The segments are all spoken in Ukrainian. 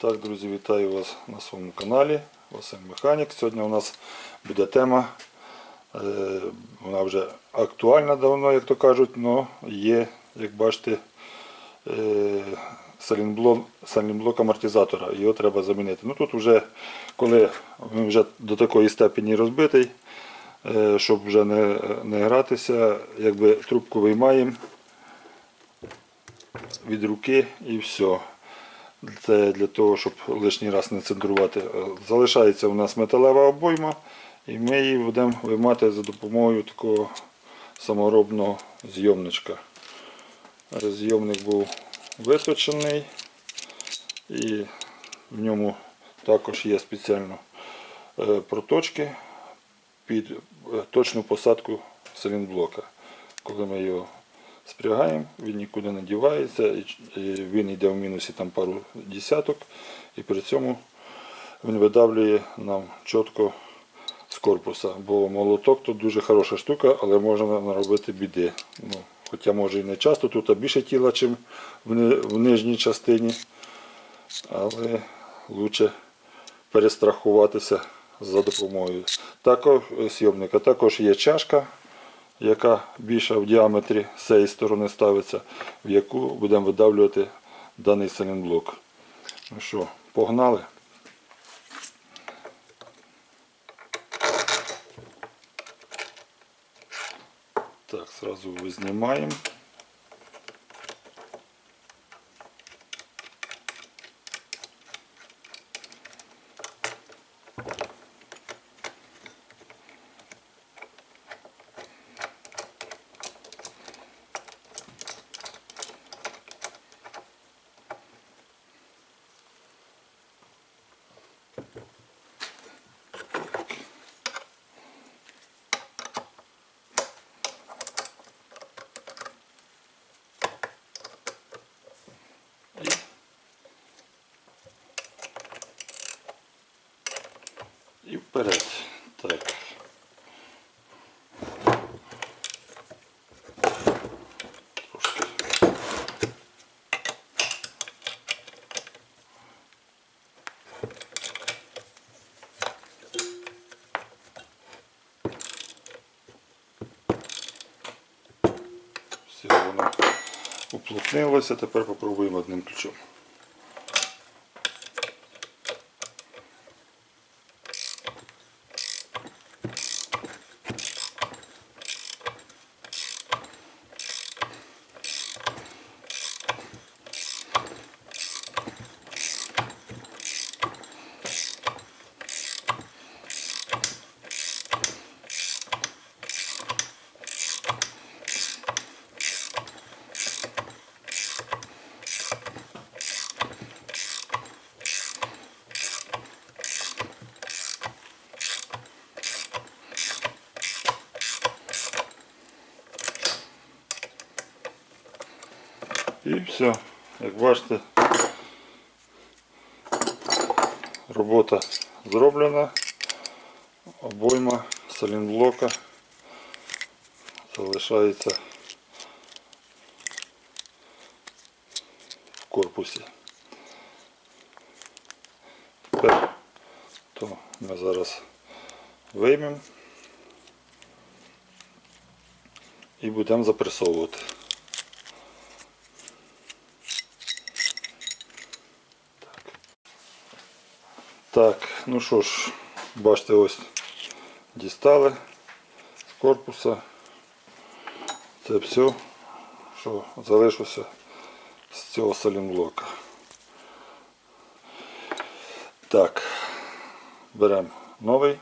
Так, друзі, вітаю вас на своєму каналі. Василь Механік. Сьогодні у нас буде тема. е, Вона вже актуальна давно, як то кажуть, але є, як бачите, е, салінблок, салінблок амортизатора. Його треба замінити. Ну тут вже, коли він вже до такої степені розбитий, е, щоб вже не, не гратися, якби трубку виймаємо від руки і все. Це для того, щоб лишній раз не центрувати. Е, Залишається у нас металева обойма, і ми її будемо виймати за допомогою такого саморобного зйомничка. Зйомник був виточений і в ньому також є спеціально е, проточки під е, точну посадку салінблока. Коли ми його спрягаємо, він нікуди не дівається, він йде в мінусі там пару десяток, і при цьому він видавлює нам чітко з корпуса. Бо молоток тут дуже хороша штука, але можна наробити біди. Ну, хоча може і не часто, тут більше тіла, ніж в, нижній частині. Але краще перестрахуватися за допомогою також сйомника. Також є чашка, яка більша в діаметрі з цієї сторони ставиться, в яку будемо видавлювати даний салінблок. Ну що, погнали? Так, сразу знімаємо. І вперед. Так. Трошки. Все, воно уплотнилося. Тепер попробуємо одним ключом. І все, як бачите, робота зроблена, обойма салінблока залишається в корпусі. Тепер то ми зараз виймемо і будемо запресовувати. Так, ну що ж, бачите, ось дістали з корпуса. Це все, що залишилося з цього салінблока. Так, беремо новий.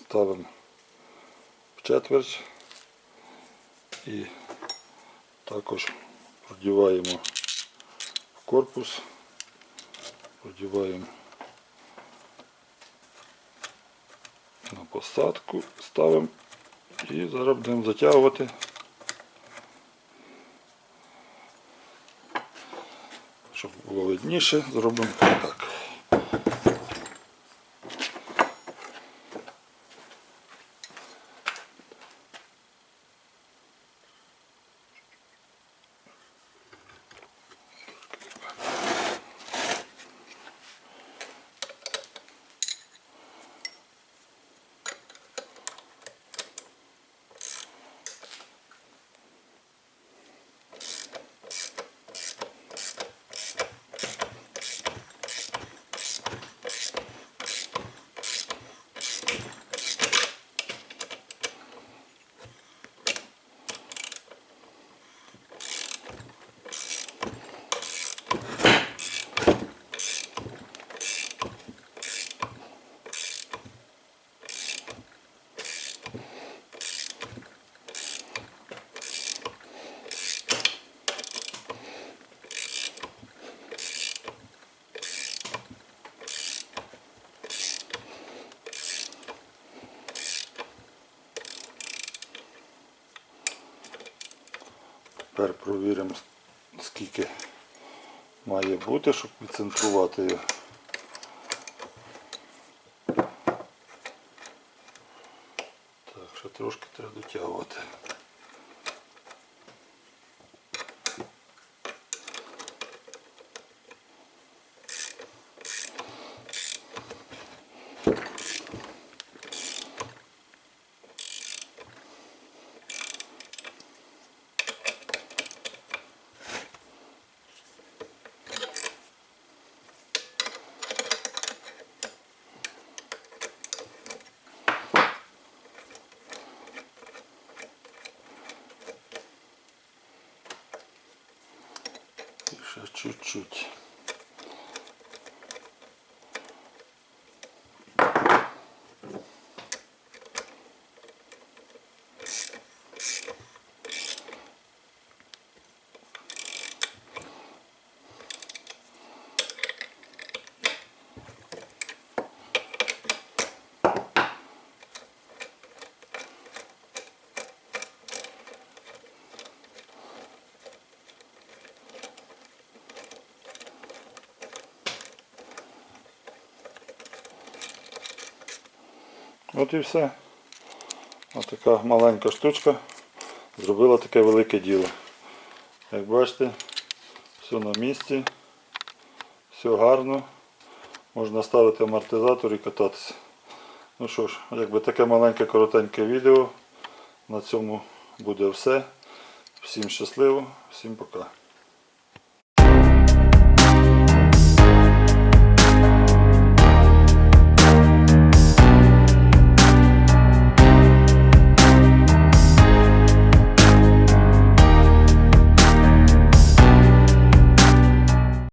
Ставимо в четверть і також продіваємо корпус, продіваємо на посадку, ставимо і зараз будемо затягувати. Щоб було видніше, зробимо так. Тепер провіримо, скільки має бути, щоб відцентрувати його. Так, ще трошки треба дотягувати. І ще чуть-чуть. От і все. Ось така маленька штучка зробила таке велике діло. Як бачите, все на місці, все гарно. Можна ставити амортизатор і кататися. Ну що ж, якби таке маленьке коротеньке відео. На цьому буде все. Всім щасливо, всім пока.